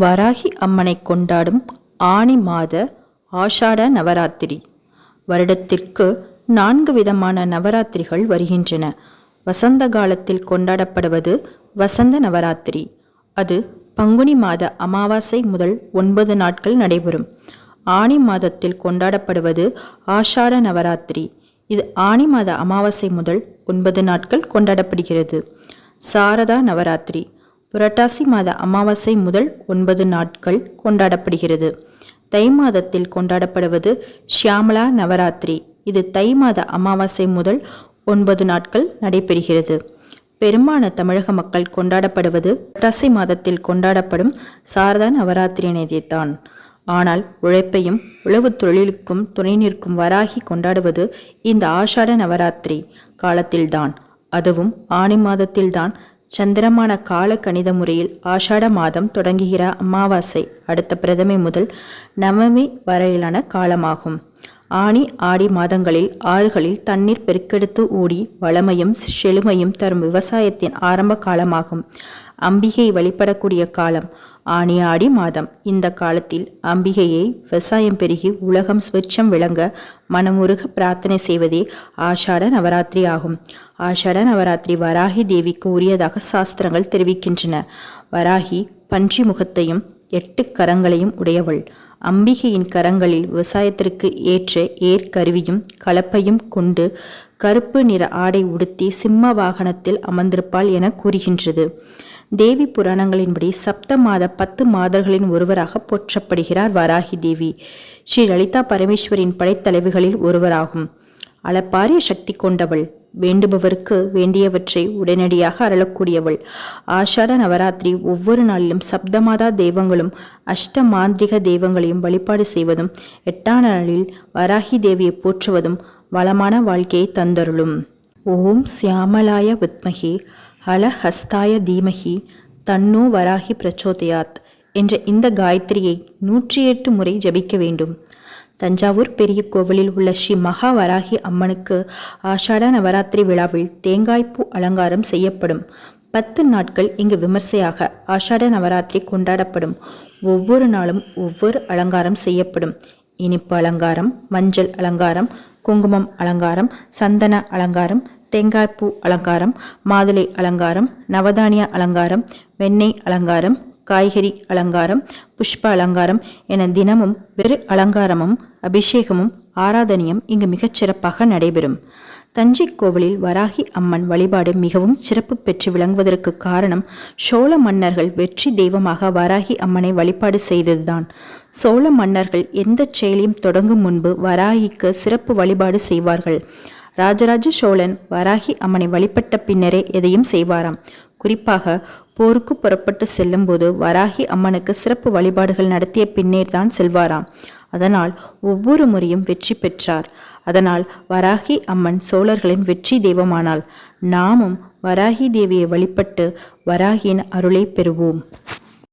வராகி அம்மனை கொண்டாடும் ஆனி மாத ஆஷாட நவராத்திரி. வருடத்திற்கு நான்கு விதமான நவராத்திரிகள் வருகின்றன. வசந்த காலத்தில் கொண்டாடப்படுவது வசந்த நவராத்திரி. அது பங்குனி மாத அமாவாசை முதல் ஒன்பது நாட்கள் நடைபெறும். ஆனி மாதத்தில் கொண்டாடப்படுவது ஆஷாட நவராத்திரி. இது ஆனி மாத அமாவாசை முதல் ஒன்பது நாட்கள் கொண்டாடப்படுகிறது. சாரதா நவராத்திரி. புரட்டாசி மாத அமாவாசை முதல் ஒன்பது நாட்கள் கொண்டாடப்படுகிறது. தை மாதத்தில் கொண்டாடப்படுவது ஷியாமலா நவராத்திரி. இது தை மாத அமாவாசை முதல் ஒன்பது நாட்கள் நடைபெறுகிறது. பெரும்பாலான தமிழக மக்கள் கொண்டாடப்படுவது புரட்டாசி மாதத்தில் கொண்டாடப்படும் சாரதா நவராத்திரி நவராத்திரியினைத்தான் ஆனால் உழைப்பையும் உழவுத் தொழிலுக்கும் துணை நிற்கும் வராகி கொண்டாடுவது இந்த ஆஷாட நவராத்திரி காலத்தில்தான். அதுவும் ஆணி மாதத்தில்தான் சந்திரமான கால கணித முறையில் ஆஷாட மாதம் தொடங்குகிற அமாவாசை அடுத்த பிரதமை முதல் நவமி வரையிலான காலமாகும். ஆணி ஆடி மாதங்களில் ஆறுகளில் தண்ணீர் பெருக்கெடுத்து ஓடி வளமையும் செழுமையும் தரும் விவசாயத்தின் ஆரம்ப காலமாகும். அம்பிகை வழிபடக்கூடிய காலம். ஆனி ஆடி மாதம். இந்த காலத்தில் அம்பிகையை விவசாயம் பெருகி உலகம் ஸ்வச்சம் விளங்க மனமுருக பிரார்த்தனை செய்வதே ஆஷாட நவராத்திரி ஆகும். ஆஷாட நவராத்திரி வராகி தேவிக்கு உரியதாக சாஸ்திரங்கள் தெரிவிக்கின்றன. வராகி பன்றி முகத்தையும் எட்டு கரங்களையும் உடையவள். அம்பிகையின் கரங்களில் விவசாயத்திற்கு ஏற்ற ஏற்கருவியும் கலப்பையும் கொண்டு கருப்பு நிற ஆடை உடுத்தி சிம்ம வாகனத்தில் அமர்ந்திருப்பாள் என கூறுகின்றது. தேவி புராணங்களின்படி சப்த மாத பத்து மாதர்களின் ஒருவராக போற்றப்படுகிறார் வராகி தேவி. ஸ்ரீ லலிதா பரமேஸ்வரின் படைத்தலைவிகளில் ஒருவராகும். அளப்பாரிய சக்தி கொண்டவள். வேண்டுபவருக்கு வேண்டியவற்றை உடனடியாக அருளக்கூடியவள். ஆஷாட நவராத்திரி ஒவ்வொரு நாளிலும் சப்தமாதா தெய்வங்களும் அஷ்ட மாந்திரிக தெய்வங்களையும் வழிபாடு செய்வதும் எட்டாம் நாளில் வராகி தேவியை போற்றுவதும் வளமான வாழ்க்கையை தந்தருளும். ஓம் சியாமலாய வித்மகி. அலஹஸ்தாய தீமகி தன்னோ வராகி பிரச்சோதயாத் என்ற இந்த காயத்ரியை நூற்றி எட்டு முறை ஜபிக்க வேண்டும். தஞ்சாவூர் பெரிய கோவிலில் உள்ள ஸ்ரீ மகா வராகி அம்மனுக்கு ஆஷாட நவராத்திரி விழாவில் தேங்காய்ப்பூ அலங்காரம் செய்யப்படும். பத்து நாட்கள் இங்கு விமர்சையாக ஆஷாட நவராத்திரி கொண்டாடப்படும். ஒவ்வொரு நாளும் ஒவ்வொரு அலங்காரம் செய்யப்படும். இனிப்பு அலங்காரம் மஞ்சள் அலங்காரம் குங்குமம் அலங்காரம் சந்தன அலங்காரம் தேங்காய்ப்பூ அலங்காரம் மாதுளை அலங்காரம் நவதானிய அலங்காரம் வெண்ணெய் அலங்காரம் காய்கறி அலங்காரம் புஷ்ப அலங்காரம் என தினமும் வெறு அலங்காரமும் அபிஷேகமும் ஆராதனையும் இங்கு மிகச் சிறப்பாக நடைபெறும். தஞ்சை கோவிலில் வராகி அம்மன் வழிபாடு மிகவும் சிறப்பு பெற்று விளங்குவதற்கு காரணம் சோழ மன்னர்கள் வெற்றி தெய்வமாக வராகி அம்மனை வழிபாடு செய்ததுதான். சோழ மன்னர்கள் எந்த செயலையும் தொடங்கும் முன்பு வராகிக்கு சிறப்பு வழிபாடு செய்வார்கள். ராஜராஜ சோழன் வராகி அம்மனை வழிபட்ட பின்னரே எதையும் செய்வாராம். குறிப்பாக போருக்கு புறப்பட்டு செல்லும்போது வராகி அம்மனுக்கு சிறப்பு வழிபாடுகள் நடத்திய பின்னேர் தான் செல்வாராம். அதனால் ஒவ்வொரு முறையும் வெற்றி பெற்றார். அதனால் வராகி அம்மன் சோழர்களின் வெற்றி தெய்வமானாள். நாமும் வராகி தேவியை வழிபட்டு வராகியின் அருளை பெறுவோம்.